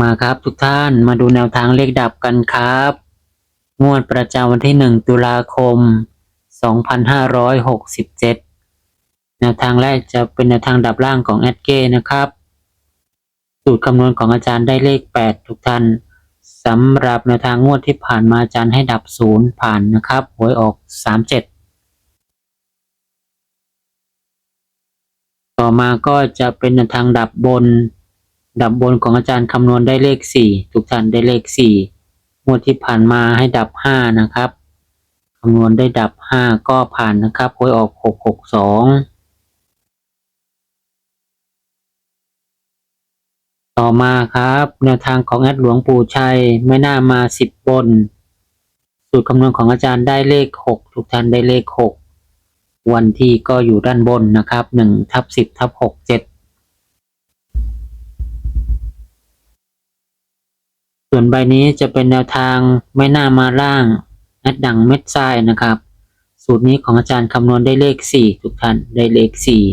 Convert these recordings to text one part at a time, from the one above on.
มาครับทุกท่านมาดูแนวทางเลขดับกันครับ งวดประจำวันที่ 1 ตุลาคม 2567 แนวทางแรกจะเป็นแนวทางดับล่างของแอดเก้นะครับ สูตรคำนวณของอาจารย์ได้เลข 8 ทุกท่านสำหรับแนวทางงวดที่ผ่านมาอาจารย์ให้ดับ 0 ผ่านนะครับหวยออก 37ต่อมาก็จะเป็นแนวทางดับบน ดับบนของอาจารย์คำนวณได้เลขสี่ทุกท่านได้เลขสี่งวดที่ผ่านมาให้ดับห้านะครับคำนวณได้ดับห้าก็ผ่านนะครับหวยออกหกหกสองต่อมาครับแนวทางของแอดหลวงปู่ชัยไม่น่ามาสิบบน สูตรคำนวณของอาจารย์ได้เลขหกทุกท่านได้เลขหกวันที่ก็อยู่ด้านบนนะครับหนึ่งทับสิบทับหกเจ็ด ส่วนใบนี้จะเป็นแนวทางไม่น่ามาล่างแอดดังเม็ดทรายนะครับ สูตรนี้ของอาจารย์คำนวณได้เลขสี่ทุกท่านได้เลขสี่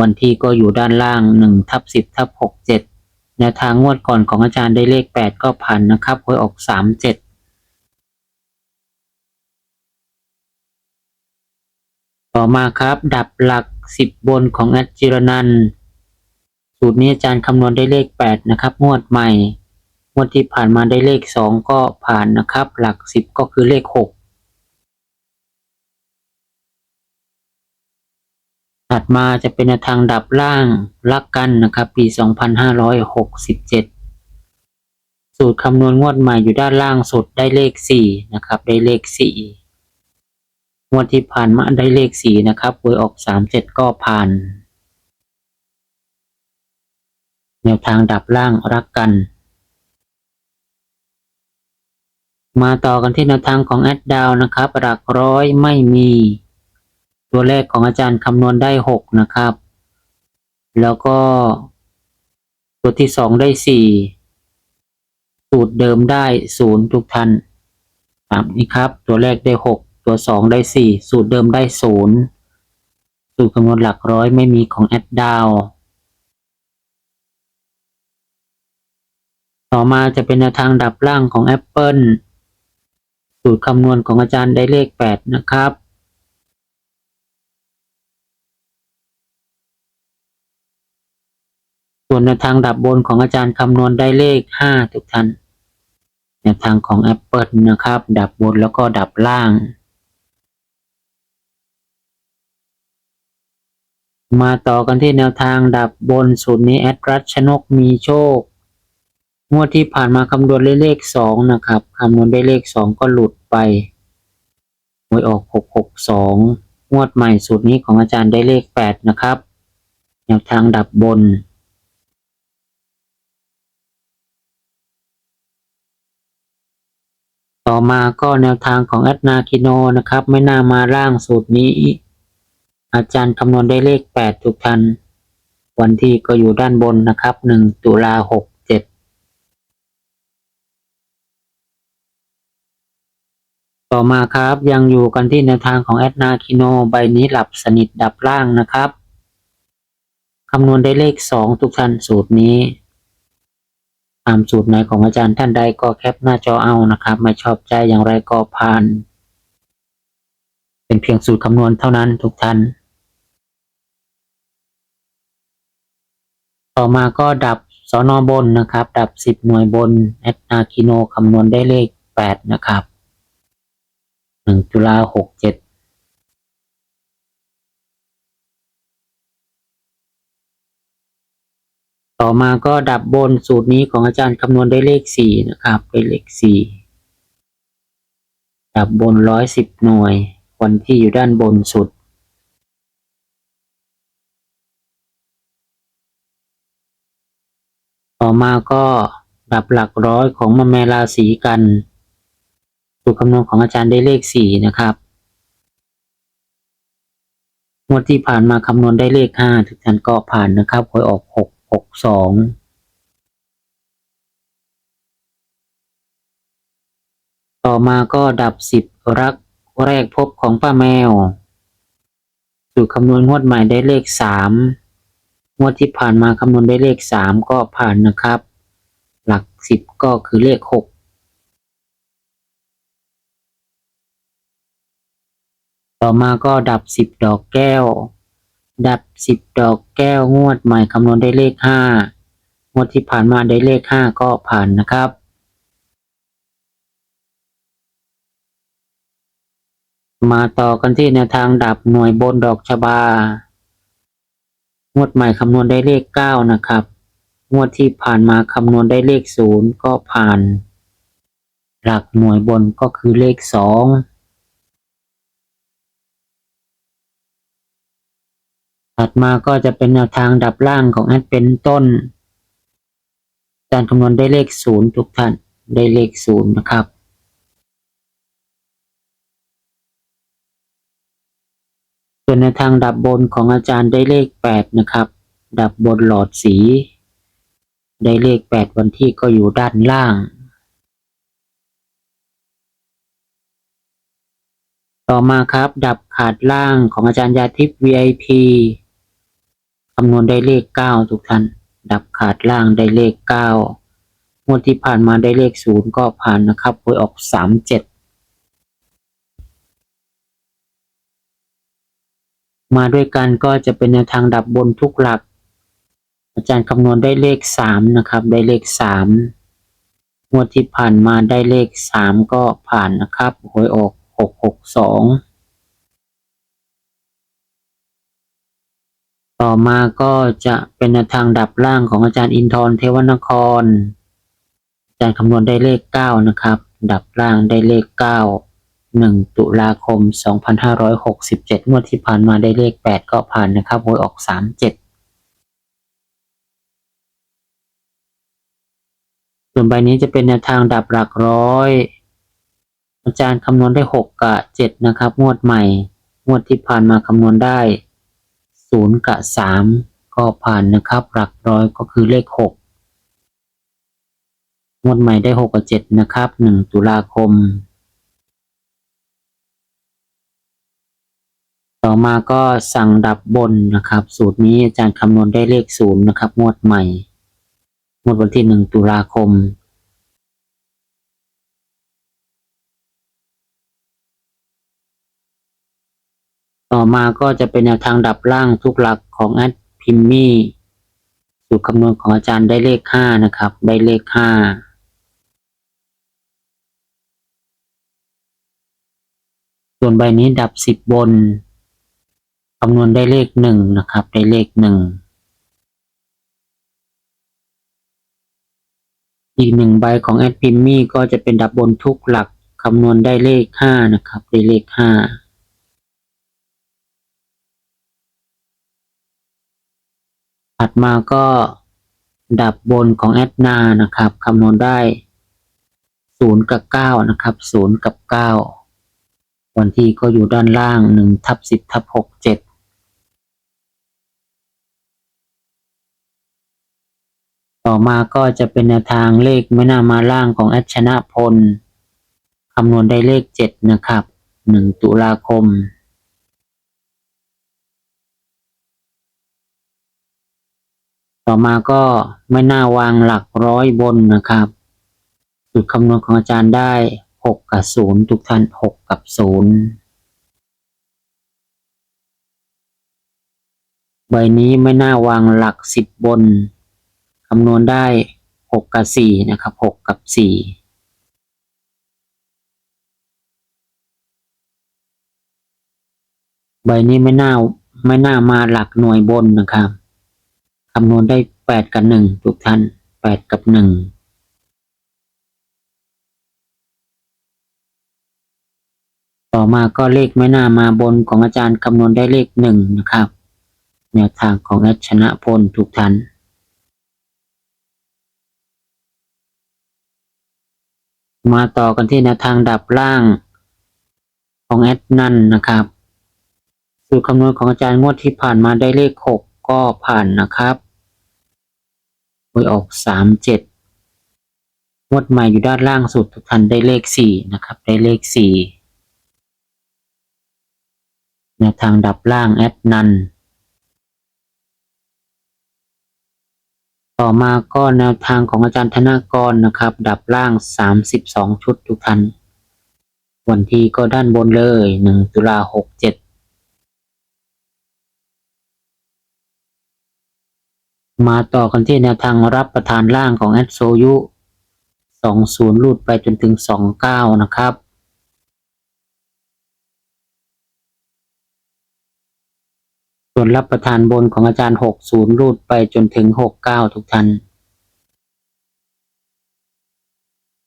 วันที่ก็อยู่ด้านล่างหนึ่งทับสิบทับหกเจ็ดแนวทางงวดก่อนของอาจารย์ได้เลขแปดก็ผ่านนะครับหวยออกสามเจ็ดต่อมาครับ ดับหลักสิบบนของแอดจิรนันสูตรนี้อาจารย์คำนวณได้เลขแปดนะครับ งวดใหม่ วดที่ผ่านมาได้เลขสองก็ผ่านนะครับ หลักสิบก็คือเลขหกถัดมาจะเป็นแนวทางดับล่างลักกันนะครับ ปี 2567 สูตรคำนวณงวดใหม่อยู่ด้านล่างสุดได้เลขสี่นะครับ ได้เลขสี่งวดที่ผ่านมาได้เลขสี่นะครับหวยออกสามเจ็ดก็ผ่าน แนวทางดับล่างรักกัน มาต่อกันที่แนวทางของแอดดาวนะครับ หลักร้อยไม่มี ตัวเลขของอาจารย์คำนวณได้หกนะครับ แล้วก็ ตัวที่สองได้สี่สูตรเดิมได้ศูนย์ทุกท่านตามนี้ครับ ตัวแรกได้หกตัวสองได้สี่สูตรเดิมได้ศูนย์สูตรคำนวณหลักร้อยไม่มีของแอดดาวต่อมาจะเป็นแนวทางดับล่างของ Apple สูตรคำนวณของอาจารย์ได้เลข 8 นะครับ ส่วนแนวทางดับบนของอาจารย์คำนวณได้เลข 5 ทุกท่านแนวทางของ Apple นะครับ ดับบนแล้วก็ดับล่าง มาต่อกันที่แนวทางดับบนสูตรนี้แอดรัชนกมีโชค งวดที่ผ่านมาคำนวณได้เลขสองนะครับคำนวณได้เลขสองก็หลุดไปหวยออกหกหกสองงวดใหม่สูตรนี้ของอาจารย์ได้เลขแปดนะครับแนวทางดับบนต่อมาก็แนวทางของแอดนาคิโนนะครับ ไม่น่ามาร่างสูตรนี้ อาจารย์คำนวณได้เลขแปดทุกทัน วันที่ก็อยู่ด้านบนนะครับหนึ่งตุลาหก ต่อมาครับยังอยู่กันที่แนวทางของแอดนาคิโนใบนี้หลับสนิทดับล่างนะครับคำนวณได้เลขสองทุกท่านสูตรนี้ตามสูตรไหนของอาจารย์ท่านใดก็แคปหน้าจอเอานะครับ ไม่ชอบใจอย่างไรก็ผ่าน เป็นเพียงสูตรคำนวณเท่านั้นทุกท่าน ต่อมาก็ดับสอนอบนนะครับ ดับสิบหน่วยบนแอดนาคิโนคำนวณได้เลขแปดนะครับ หนึ่งตุลาหกเจ็ดต่อมาก็ดับบนสูตรนี้ของอาจารย์คำนวณได้เลขสี่นะครับด้เลขสี่ดับบนร้อยสิบหน่วย วันที่อยู่ด้านบนสุดต่อมาก็ดับหลักร้อยของมแมราศีกัน สูตรคำนวณของอาจารย์ได้เลขสี่นะครับงวดที่ผ่านมาคำนวณได้เลขห้าทุกท่านก็ผ่านนะครับหวยออกหกหกสองต่อมาก็ดับสิบรักแรกพบของป้าแมว สูตรคำนวณงวดใหม่ได้เลขสามงวดที่ผ่านมาคำนวณได้เลขสามก็ผ่านนะครับ หลักสิบก็คือเลขหก ต่อมาก็ดับสิบดอกแก้ว ดับสิบดอกแก้วงวดใหม่คำนวณได้เลขห้างวดที่ผ่านมาได้เลขห้าก็ผ่านนะครับมาต่อกันที่แนวทางดับหน่วยบนดอกชบา งวดใหม่คำนวณได้เลข 9 นะครับ งวดที่ผ่านมาคำนวณได้เลข 0 ก็ผ่าน หลักหน่วยบนก็คือเลข 2 ถัดมาก็จะเป็นแนวทางดับล่างของแอดเป็นต้น การคำนวณได้เลขศูนย์ทุกท่านได้เลขศูนย์นะครับส่วนในวทางดับบนของอาจารย์ได้เลขแปดนะครับ ดับบนหลอดสี ได้เลขแปดวันที่ก็อยู่ด้านล่าง ต่อมาครับ ดับขาดล่างของอาจารย์ยาทิพย์ VIP คำนวณได้เลขเก้าทุกท่าน ดับขาดล่างได้เลขเก้างวดที่ผ่านมาได้เลขศูนย์ก็ผ่านนะครับหวยออกสามเจ็ดมาด้วยกันก็จะเป็นแนวทางดับบนทุกหลัก อาจารย์คำนวณได้เลขสามนะครับ ได้เลขสามงวดที่ผ่านมาได้เลขสามก็ผ่านนะครับหวยออกหกหกสอง ต่อมาก็จะเป็นทางดับล่างของอาจารย์อินทร์เทวนคร อาจารย์คำนวณได้เลขเก้านะครับ ดับล่างได้เลขเก้าหนึ่งตุลาคม 2567 งวดที่ผ่านมาได้เลข 8 ก็ผ่านนะครับหวยออก 37ส่วนใบนี้จะเป็นแนวทางดับหลักร้อย อาจารย์คำนวณได้ 6 กับ 7 นะครับ งวดใหม่ งวดที่ผ่านมาคำนวณได้ 0กับ3ก็ผ่านนะครับ หลักร้อยก็คือเลข6งวดใหม่ได้6กับ7นะครับ1ตุลาคม ต่อมาก็สั่งดับบนนะครับ สูตรนี้อาจารย์คำนวณได้เลขศูนย์นะครับ งวดใหม่ งวดวันที่หนึ่งตุลาคม ต่อมาก็จะเป็นแนวทางดับล่างทุกหลักของแอดพิมมี่สูตรคำนวณของอาจารย์ได้เลขห้านะครับ ได้เลขห้าส่วนใบนี้ดับสิบบนคำนวณได้เลขหนึ่งนะครับ ได้เลขหนึ่งอีกหนึ่งใบของแอดพิมมี่ก็จะเป็นดับบนทุกหลักคำนวณได้เลขห้านะครับ ได้เลขห้า ถัดมาก็ดับบนของแอดนานะครับคำนวณได้ศูนย์กับเก้านะครับศูนย์กับเก้าวันที่ก็อยู่ด้านล่างหนึ่งทับสิบทับหกเจ็ดต่อมาก็จะเป็นแนวทางเลขไม่น่ามาล่างของแอดชนะพล คำนวณได้เลขเจ็ดนะครับหนึ่งตุลาคม ต่อมาก็ไม่น่าวางหลักร้อยบนนะครับสูตรคำนวณของอาจารย์ได้หกกับศูนย์ทุกท่านหกกับศูนย์ใบนี้ไม่น่าวางหลักสิบบนคำนวณได้หกกับสี่นะครับหกกับสี่ใบนี้ไม่น่าไม่น่ามาหลักหน่วยบนนะครับ คำนวณได้แปดกับหนึ่งทุกท่านแปดกับหนึ่งต่อมาก็เลขไม่น่ามาบนของอาจารย์คำนวณได้เลขหนึ่งนะครับ แนวทางของแอดชนะพลทุกท่านมาต่อกันที่แนวทางดับล่างของแอดนันนะครับ สูตรคำนวณของอาจารย์งวดที่ผ่านมาได้เลขหก ก็ผ่านนะครับหวยออกสามเจ็ดงวดใหม่อยู่ด้านล่างสุดทุกท่านได้เลขสี่นะครับ ได้เลขสี่แนวทางดับล่างแอดนัน ต่อมาก็แนวทางของอาจารย์ธนากรนะครับ ดับล่าง 32 ชุดทุกท่าน วันที่ก็ด้านบนเลย 1 ตุลา67 มาต่อกันที่แนวทางรับประทานล่างของแอดโซยุ20ลูดไปจนถึง 29 นะครับ ส่วนรับประทานบนของอาจารย์ 60 รูดไปจนถึง 69 ทุกท่าน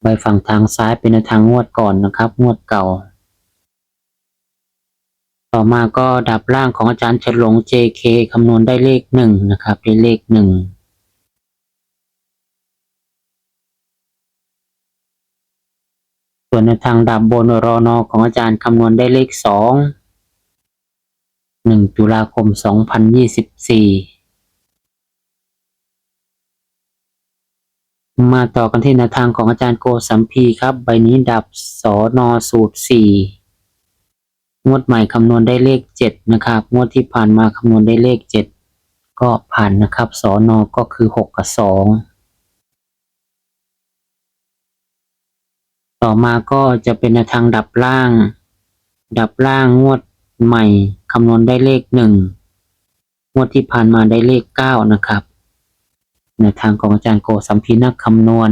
ใบฝั่งทางซ้ายเป็นทางงวดก่อนนะครับ งวดเก่า ต่อมาก็ดับล่างของอาจารย์ฉลง JK คำนวณได้เลขหนึ่งนะครับได้เลขหนึ่งส่วนในทางดับบนรอนอของอาจารย์คำนวณได้เลขสองหนึ่งตุลาคมสองพันยี่สิบสี่มาต่อกันที่แนวทางของอาจารย์โกสัมพีครับ ใบนี้ดับสอนอสูตรสี่ งวดใหม่คำนวณได้เลขเจ็ดนะครับ งวดที่ผ่านมาคำนวณได้เลขเจ็ดก็ผ่านนะครับสอนอก็คือหกกับสองต่อมาก็จะเป็นแนทางดับล่าง ดับล่างงวดใหม่คำนวณได้เลขหนึ่งงวดที่ผ่านมาได้เลขเก้านะครับในทางของอาจารย์โกสัมพีนักคำนวณ